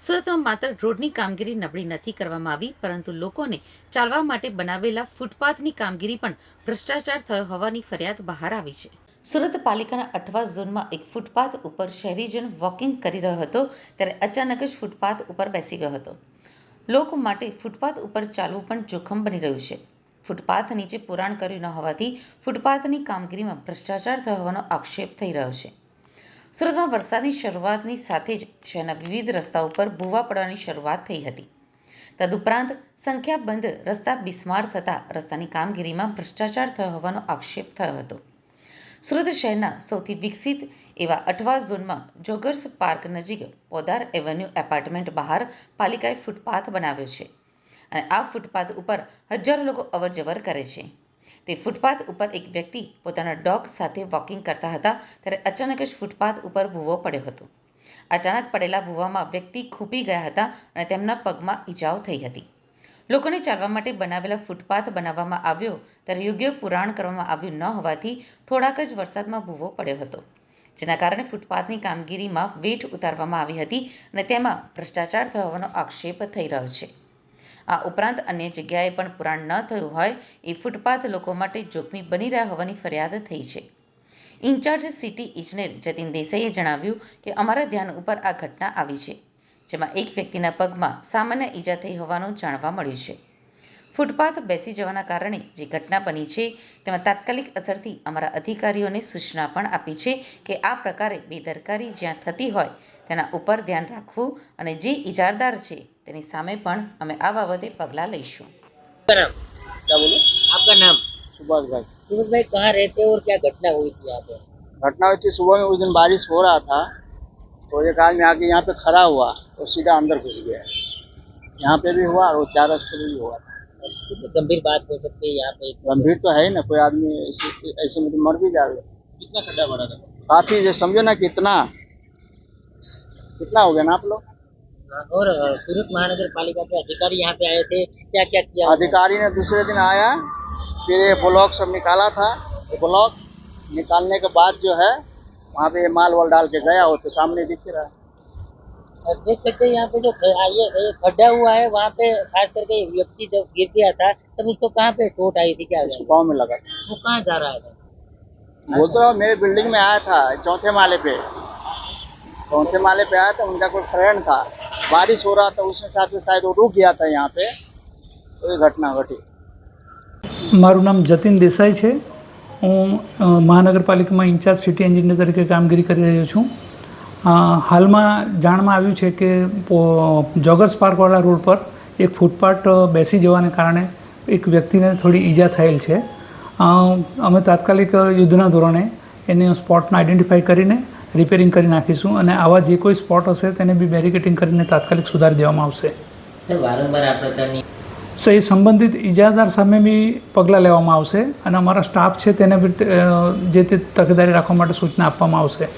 સુરતમાં માત્ર રોડની કામગીરી નબળી નથી કરવામાં આવી, પરંતુ લોકોને ચાલવા માટે બનાવેલા ફૂટપાથની કામગીરી પણ ભ્રષ્ટાચાર થયો હોવાની ફરિયાદ બહાર આવી છે. સુરત પાલિકાના અઠવા ઝોનમાં એક ફૂટપાથ ઉપર શહેરીજન વોકિંગ કરી રહ્યો હતો, ત્યારે અચાનક જ ફૂટપાથ ઉપર બેસી ગયો હતો. લોકો માટે ફૂટપાથ ઉપર ચાલવું પણ જોખમ બની રહ્યું છે. ફૂટપાથ નીચે પુરાણ કર્યું ન હોવાથી ફૂટપાથની કામગીરીમાં ભ્રષ્ટાચાર થયો હોવાનો આક્ષેપ થઈ રહ્યો છે. સુરતમાં વરસાદની શરૂઆતની સાથે જ શહેરના વિવિધ રસ્તા ઉપર ભૂવા પડવાની શરૂઆત થઈ હતી. તદુપરાંત સંખ્યાબંધ રસ્તા બિસ્માર થતાં રસ્તાની કામગીરીમાં ભ્રષ્ટાચાર થયો હોવાનો આક્ષેપ થયો હતો. સુરત શહેરના સૌથી વિકસિત એવા અઠવા ઝોનમાં જોગર્સ પાર્ક નજીક પોદાર એવન્યુ એપાર્ટમેન્ટ બહાર પાલિકાએ ફૂટપાથ બનાવ્યો છે અને આ ફૂટપાથ ઉપર હજારો લોકો અવરજવર કરે છે. તે ફૂટપાથ ઉપર એક વ્યક્તિ પોતાના ડોગ સાથે વોકિંગ કરતા હતા ત્યારે અચાનક જ ફૂટપાથ ઉપર ભૂવો પડ્યો હતો. અચાનક પડેલા ભૂવામાં વ્યક્તિ ખૂપી ગયા હતા અને તેમના પગમાં ઈજાઓ થઈ હતી. લોકોને ચાલવા માટે બનાવેલા ફૂટપાથ બનાવવામાં આવ્યો ત્યારે યોગ્ય પુરાણ કરવામાં આવ્યું ન હોવાથી થોડાક જ વરસાદમાં ભૂવો પડ્યો હતો. જેના કારણે ફૂટપાથની કામગીરીમાં વેઠ ઉતારવામાં આવી હતી અને તેમાં ભ્રષ્ટાચાર થવાનો આક્ષેપ થઈ રહ્યો છે. આ ઉપરાંત અન્ય જગ્યાએ પણ પુરાણ ન થયું હોય એ ફૂટપાથ લોકો માટે જોખમી બની રહ્યા હોવાની ફરિયાદ થઈ છે. ઇન્ચાર્જ સિટી ઇજનેર જતીન દેસાઈએ જણાવ્યું કે અમારા ધ્યાન ઉપર આ ઘટના આવી છે, જેમાં એક વ્યક્તિના પગમાં સામાન્ય ઈજા થઈ હોવાનું જાણવા મળ્યું છે. ફૂટપાથ બેસી જવાના કારણે જે ઘટના બની છે તેમાં તાત્કાલિક અસરથી અમારા અધિકારીઓને સૂચના પણ આપી છે કે આ પ્રકારે બેદરકારી જ્યાં થતી હોય તેના ઉપર ધ્યાન રાખવું અને જે ઇજારદાર છે તેની સામે પણ અમે આ બાબતે પગલાં લઈશું आपका नाम क्या बोले आपका नाम सुभाष भाई सुमित भाई कहाँ रहते हो और क्या घटना हुई थी यहाँ पे घटना हुई थी सुबह में उस दिन बारिश हो रहा था तो एक आदमी आके यहाँ पे खड़ा हुआ तो सीधा अंदर घुस गया यहाँ पे भी हुआ और वो चार रस्ते पे भी हुआ था कितनी गंभीर बात हो सकती है यहाँ पे गंभीर तो है ही ना कोई आदमी ऐसे ऐसे में तो मर भी जाएगा। कितना खड्डा पड़ा था? काफ़ी जो समझो ना कितना कितना हो गया ना आप लोग? और सूरत महानगर पालिका के अधिकारी यहाँ पे आए थे क्या क्या किया अधिकारी ने दूसरे दिन आया फिर ये ब्लॉक सब निकाला था। ये ब्लॉक निकालने के बाद जो है वहाँ पे माल वाल डाल के गया हो तो सामने दिख रहा है। और देख सकते हैं यहाँ पे जो ख- आ, ये ये खड्डा हुआ है वहाँ पे खास करके ये व्यक्ति जब गिर गया था तब उसको कहाँ पे चोट आई थी क्या इसको हुआ? पाँव में लगा वो कहाँ जा रहा था बोल तो रहा हूँ, मेरे बिल्डिंग में आया था चौथे माले पे चौथे माले पे आया था उनका कोई फ्रेंड था बारिश हो रहा था उसके साथ में शायद वो रुक गया था यहाँ पे तो ये घटना घटी મારું નામ જતીન દેસાઈ છે હું અ, મહાનગરપાલિકામાં ઇન્ચાર્જ સિટી એન્જિનિયર તરીકે કામગીરી કરી રહ્યો છું અ, હાલમાં જાણમાં આવ્યું છે કે જોગર્સ પાર્કવાળા રોડ પર એક ફૂટપાથ બેસી જવાને કારણે એક વ્યક્તિને થોડી ઈજા થયેલ છે. અમે તાત્કાલિક યુદ્ધના ધોરણે એને સ્પોટને આઈડેન્ટિફાઈ કરીને રિપેરિંગ કરી નાખીશું અને આવા જે કોઈ સ્પોટ હશે તેને બી બેરિકેટિંગ કરીને તાત્કાલિક સુધારી દેવામાં આવશે. વારંવાર આ પ્રકારની સો એ સંબંધિત ઇજાદાર સામે બી પગલાં લેવામાં આવશે અને અમારા સ્ટાફ છે તેને બી જે તે તકેદારી રાખવા માટે સૂચના આપવામાં આવશે.